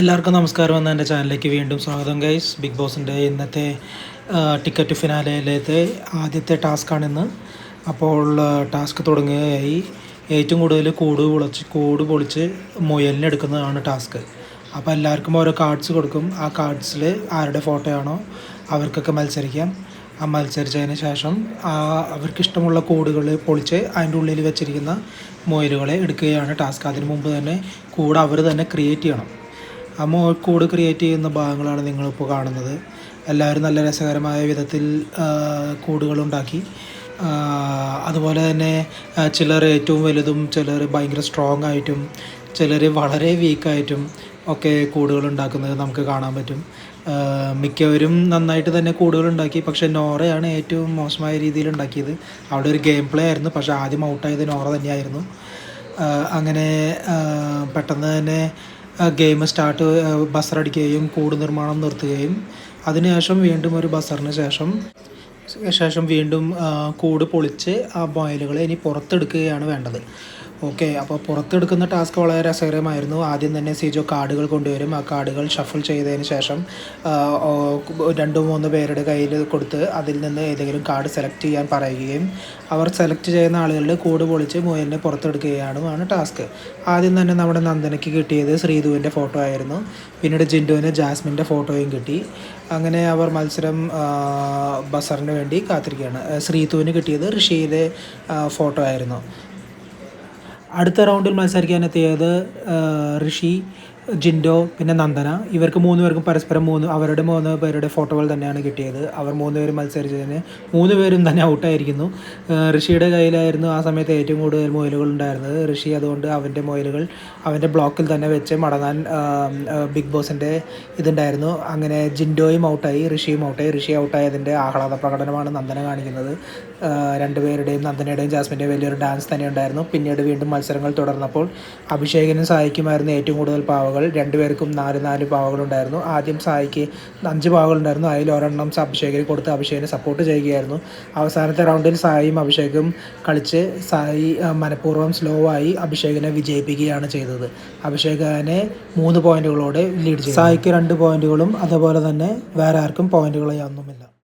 എല്ലാവർക്കും നമസ്കാരം എന്ന എന്റെ ചാനലിലേക്ക് വീണ്ടും സ്വാഗതം ഗൈസ് ബിഗ് ബോസിന്റെ ഇന്നത്തെ ടിക്കറ്റ് ഫിനാലയിലത്തെ ആദ്യത്തെ ടാസ്ക്കാണിന്ന് അപ്പോൾ ടാസ്ക് തുടങ്ങുകയായി. ഏറ്റവും കൂടുതൽ കൂട് പൊളിച്ച് കൂട് പൊളിച്ച് മുയലിനെ എടുക്കുന്നതാണ് ടാസ്ക്. അപ്പോൾ എല്ലാവർക്കും ഓരോ കാർഡ്സ് കൊടുക്കും. ആ കാർഡ്സിൽ ആരുടെ ഫോട്ടോയാണോ അവർക്കൊക്കെ മത്സരിക്കാം. ആ മത്സരിച്ചതിന് ശേഷം അവർക്കിഷ്ടമുള്ള കൂടുകൾ പൊളിച്ച് അതിന്റെ ഉള്ളിൽ വെച്ചിരിക്കുന്ന മുയലുകളെ എടുക്കുകയാണ് ടാസ്ക്. അതിനു മുമ്പ് തന്നെ കൂട് അവർ തന്നെ ക്രിയേറ്റ് ചെയ്യണം. ആ മോ കൂട് ക്രിയേറ്റ് ചെയ്യുന്ന ഭാഗങ്ങളാണ് നിങ്ങളിപ്പോൾ കാണുന്നത്. എല്ലാവരും നല്ല രസകരമായ വിധത്തിൽ കൂടുകളുണ്ടാക്കി അതുപോലെ തന്നെ ചിലർ ഏറ്റവും വലുതും ചിലർ ഭയങ്കര സ്ട്രോങ് ആയിട്ടും ചിലർ വളരെ വീക്കായിട്ടും ഒക്കെ കൂടുകൾ ഉണ്ടാക്കുന്നത് നമുക്ക് കാണാൻ പറ്റും. മിക്കവരും നന്നായിട്ട് തന്നെ കൂടുകൾ ഉണ്ടാക്കി. പക്ഷേ നോറയാണ് ഏറ്റവും മോശമായ രീതിയിൽ ഉണ്ടാക്കിയത്. അവിടെ ഒരു ഗെയിം പ്ലേ ആയിരുന്നു. പക്ഷേ ആദ്യം ഔട്ടായത് നോറ തന്നെയായിരുന്നു. അങ്ങനെ പെട്ടെന്ന് തന്നെ ഗെയിം സ്റ്റാർട്ട് ബസറടിക്കുകയും കൂട് നിർമ്മാണം നിർത്തുകയും അതിനുശേഷം വീണ്ടും ഒരു ബസറിന് ശേഷം ശേഷം വീണ്ടും കൂട് പൊളിച്ച് ആ ബോയിലുകളെ ഇനി പുറത്തെടുക്കുകയാണ് വേണ്ടത്. ഓക്കെ അപ്പോൾ പുറത്തെടുക്കുന്ന ടാസ്ക് വളരെ രസകരമായിരുന്നു. ആദ്യം തന്നെ സിജോ കാർഡുകൾ കൊണ്ടുവരും. ആ കാർഡുകൾ ഷഫിൾ ചെയ്തതിന് ശേഷം രണ്ട് മൂന്ന് പേരുടെ കയ്യിൽ കൊടുത്ത് അതിൽ നിന്ന് ഏതെങ്കിലും കാർഡ് സെലക്ട് ചെയ്യാൻ പറയുകയും അവർ സെലക്ട് ചെയ്യുന്ന ആളുകളുടെ കൂട് പൊളിച്ച് മുയലിനെ പുറത്തെടുക്കുകയാണ് ടാസ്ക്. ആദ്യം തന്നെ നമ്മുടെ നന്ദനയ്ക്ക് കിട്ടിയത് ശ്രീധുവിന്റെ ഫോട്ടോ ആയിരുന്നു. പിന്നീട് ജിൻഡുവിന് ജാസ്മിന്റെ ഫോട്ടോയും കിട്ടി. അങ്ങനെ അവർ മത്സരം ബസറിന് വേണ്ടി കാത്തിരിക്കുകയാണ്. ശ്രീധുവിന് കിട്ടിയത് ഋഷിയിലെ ഫോട്ടോ ആയിരുന്നു. അടുത്ത റൗണ്ടിൽ മത്സരിക്കാനെത്തിയത് ഋഷി. ജിൻഡോ പിന്നെ നന്ദന. ഇവർക്ക് മൂന്ന് പേർക്കും പരസ്പരം മൂന്ന് അവരുടെ മൂന്ന് പേരുടെ ഫോട്ടോകൾ തന്നെയാണ് കിട്ടിയത്. അവർ മൂന്ന് പേരും മത്സരിച്ചതിന് മൂന്ന് പേരും തന്നെ ഔട്ടായിരിക്കുന്നു ഋഷിയുടെ കയ്യിലായിരുന്നു ആ സമയത്ത് ഏറ്റവും കൂടുതൽ മൊയിലുകൾ ഉണ്ടായിരുന്നത്. ഋഷി അതുകൊണ്ട് അവന്റെ മൊയിലുകൾ അവന്റെ ബ്ലോക്കിൽ തന്നെ വെച്ച് മടങ്ങാൻ ബിഗ് ബോസിന്റെ ഇതുണ്ടായിരുന്നു. അങ്ങനെ ജിൻഡോയും ഔട്ടായി ഋഷിയും ഔട്ടായി ഋഷി ഔട്ടായതിന്റെ ആഹ്ലാദ പ്രകടനമാണ് നന്ദന കാണിക്കുന്നത്. രണ്ടുപേരുടെയും നന്ദനയുടെയും ജാസ്മിന്റെയും വലിയൊരു ഡാൻസ് തന്നെ ഉണ്ടായിരുന്നു പിന്നീട് വീണ്ടും മത്സരങ്ങൾ തുടർന്നപ്പോൾ അഭിഷേകിനും സഹായിക്കുമായിരുന്നു ഏറ്റവും കൂടുതൽ പാവകൾ രണ്ടുപേർക്കും നാല് നാല് പാവകളുണ്ടായിരുന്നു ആദ്യം സായിക്ക് അഞ്ച് പാവകളുണ്ടായിരുന്നു അതിൽ ഒരെണ്ണം അഭിഷേകിന് കൊടുത്ത് അഭിഷേകിനെ സപ്പോർട്ട് ചെയ്യുകയായിരുന്നു. അവസാനത്തെ റൗണ്ടിൽ സായിയും അഭിഷേകും കളിച്ച് സായി മനഃപൂർവം സ്ലോ ആയി അഭിഷേകിനെ വിജയിപ്പിക്കുകയാണ് ചെയ്തത്. അഭിഷേകനെ മൂന്ന് പോയിന്റുകളോടെ ലീഡ് ചെയ്തു സായിക്ക് രണ്ട് പോയിന്റുകളും അതുപോലെ തന്നെ വേറെ ആർക്കും പോയിന്റുകളൊന്നുമില്ല